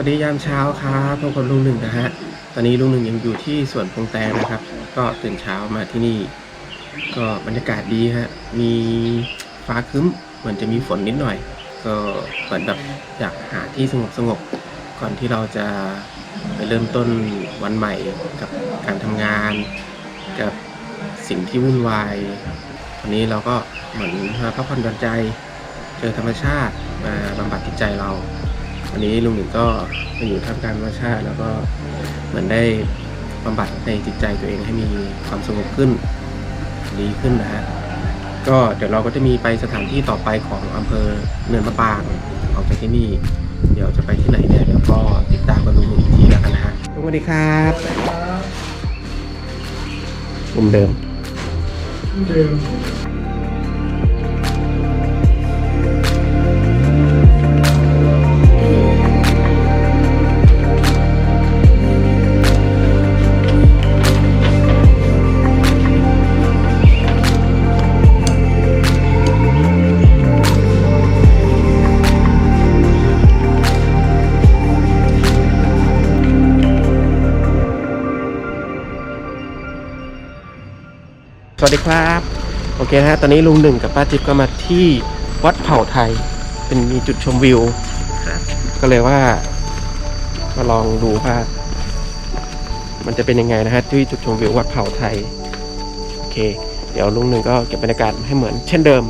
วัสดียามเช้าครับพบกับลุงหนึ่งนะฮะ ตอนนี้ลุงหนึ่งยังอยู่ที่สวนพงแตงนะครับ ก็ตื่นเช้ามาที่นี่ ก็บรรยากาศดีฮะ มีฟ้าครึ้ม เหมือนจะมีฝนนิดหน่อย ก็เหมือนแบบอยากหาที่สงบสงบๆก่อนที่เราจะไปเริ่มต้นวันใหม่กับการทำงาน กับสิ่งที่วุ่นวายวันนี้เราก็เหมือนมาพักผ่อนหย่อนใจ เจอธรรมชาติมาบำบัดจิตใจเรา วันนี้ลุงหนึ่งก็มาอยู่ท่ามกลางธรรมชาติ แล้วก็เหมือนได้บำบัดในจิตใจตัวเองให้มีความสงบขึ้นดีขึ้นนะฮะก็เดี๋ยวเราก็จะมีไปสถานที่ต่อไปของอำเภอเนินมะปรางออกจากที่นี่เดี๋ยวจะไปที่ไหนเนี่ยเดี๋ยวก็ติดตามกันลุงหนึ่งอีกทีแล้วกันนะฮะลุงสวัสดีครับมุมเดิมเดิม สวัสดีครับ โอเคนะฮะตอนนี้ลุงหนึ่งกับป้าจิ๊บก็มาที่วัดเผ่าไทย เป็นมีจุดชมวิว ก็เลยว่ามาลองดูว่ามันจะเป็นยังไงนะฮะที่จุดชมวิววัดเผ่าไทย โอเค เดี๋ยวลุงหนึ่งก็เก็บบรรยากาศให้เหมือนเช่นเดิม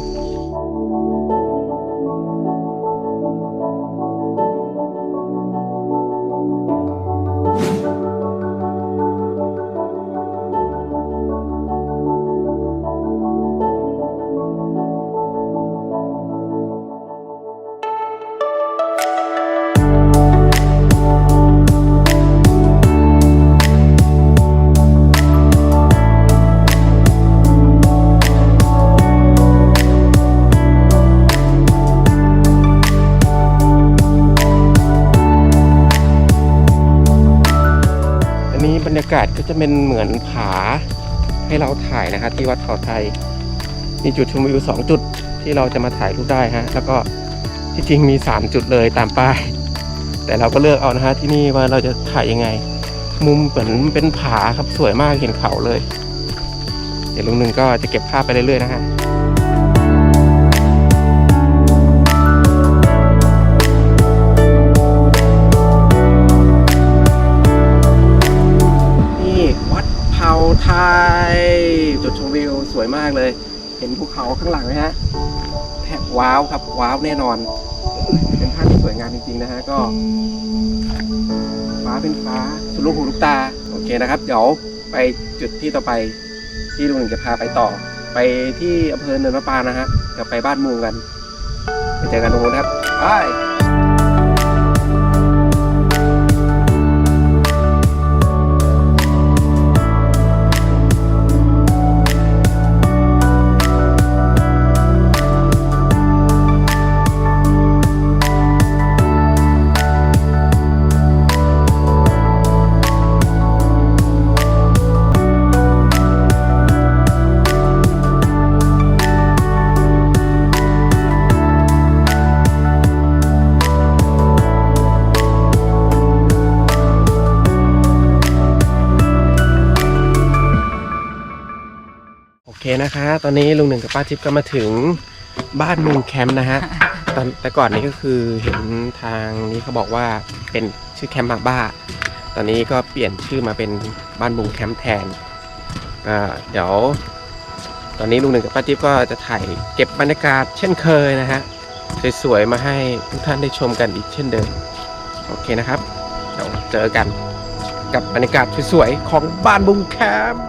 รรยากาศก็จะเป็นเหมือนผาให้เราถ่ายนะครับที่วัดเขาไทย มีจุดชมวิวสองจุดที่เราจะมาถ่ายรูปได้ฮะแล้วก็ที่จริงมี 3 จุดเลยตามป้าย แต่เราก็เลือกเอานะฮะที่นี่ว่าเราจะถ่ายยังไง มุมเหมือนเป็นผาครับสวยมากเห็นเขาเลย เดี๋ยวลุงหนึ่งก็จะเก็บภาพไปเรื่อยๆนะฮะ จุดชมวิวสวยมากเลย เห็นภูเขาข้างหลังไหมฮะแทบว้าวครับว้าวแน่นอน เป็นภาพที่สวยงามจริงๆนะฮะก็ฟ้าเป็นฟ้าสุดลูกหูลูกตาโอเคนะครับ เดี๋ยวไปจุดที่ต่อไปที่ลุงหนึ่งจะพาไปต่อ ไปที่อำเภอเนินมะปรางนะฮะเดี๋ยวไปบ้านมุงกันไปเจอกันตรงนู้นครับไป นะคะ ตอนนี้ลุงหนึ่งกับป้าทิพย์ก็มาถึงบ้านมุงแคมป์นะฮะตอนแต่ก่อนนี้ก็คือเห็นทางนี้เขาบอกว่าเป็นชื่อแคมป์มาบ้า ตอนนี้ก็เปลี่ยนชื่อมาเป็นบ้านมุงแคมป์แทนอ่าเดี๋ยว ตอนนี้ลุงหนึ่งกับป้าจิ๊บก็จะถ่ายเก็บบรรยากาศเช่นเคยนะฮะสวยๆมาให้ทุกท่านได้ชมกันอีกเช่นเดิมโอเคนะครับเดี๋ยวเจอกันกับบรรยากาศสวยๆของบ้านบุงแคมป์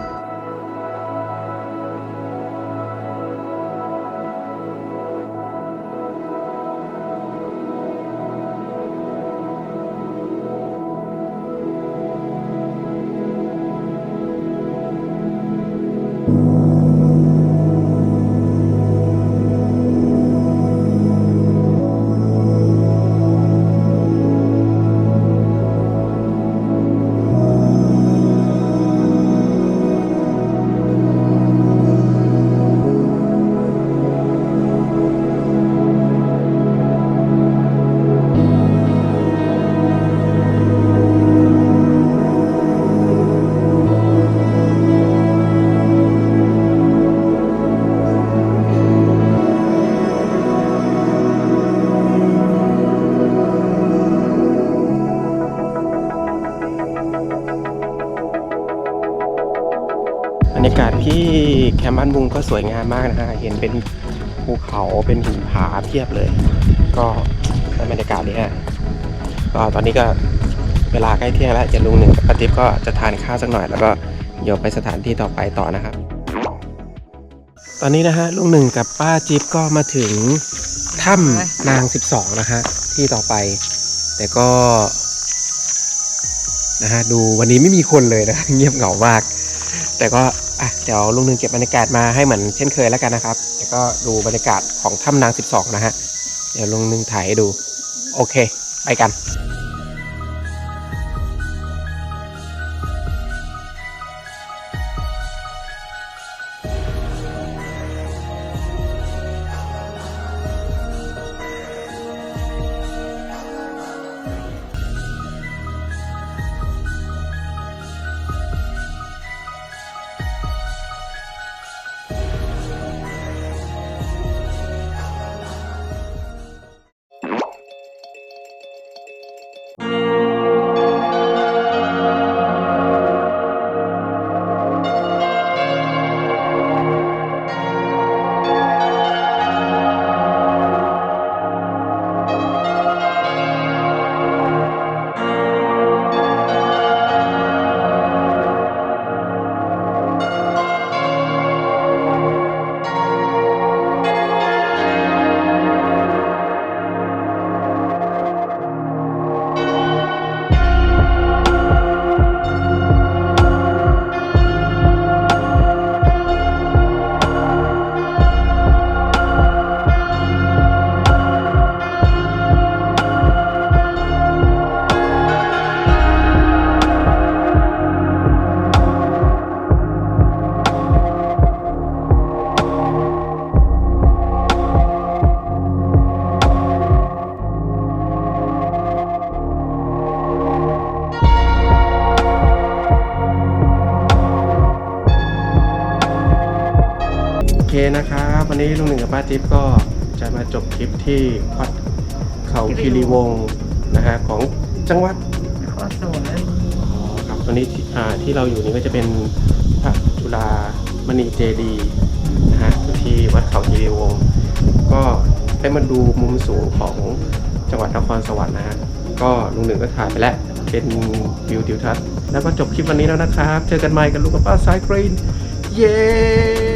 บ้านบุงก็สวยงามมากนะฮะ เห็นเป็นภูเขาเป็นหินผาเพียบเลย ก็ได้บรรยากาศนี้ฮะก็ตอนนี้ก็เวลาใกล้เที่ยงแล้วจะลุงหนึ่งกับป้าติ๊บก็จะทานข้าวสักหน่อย แล้วก็เดี๋ยวไปสถานที่ต่อไปต่อนะครับ ตอนนี้นะฮะลุงหนึ่งกับป้าจิ๊บก็มาถึงถ้ำนาง 12 นะฮะที่ต่อไป แต่ก็นะฮะดูวันนี้ไม่มีคนเลยนะเงียบเหงามาก แต่ก็ อะเดี๋ยวลุงหนึ่งเก็บบรรยากาศมาให้เหมือนเช่นเคยแล้วกันนะครับแล้วก็ดูบรรยากาศของถ้ำนาง 12 นะฮะ เดี๋ยวลุงหนึ่งถ่ายให้ดู โอเค ไปกัน นะครับวันนี้ลุงหนึ่งกับป้าจิ๊บก็จะมาจบคลิปที่วัดเขาคีรีวงศ์นะฮะของจังหวัดขอสวยอ๋อครับตอนนี้ที่อ่าที่เราอยู่นี่ก็จะเป็นพระจุฬามณีเจดีย์นะฮะที่วัดเขาคีรีวงศ์ก็ได้มาดูมุมสูงของจังหวัดนครสวรรค์นะฮะก็ลุงหนึ่งก็ถ่ายไปแล้วเป็นวิวทิวทัศน์แล้วก็จบคลิปวันนี้แล้วนะครับ เจอกันใหม่กับลุงกับป้าสายกรีน เย้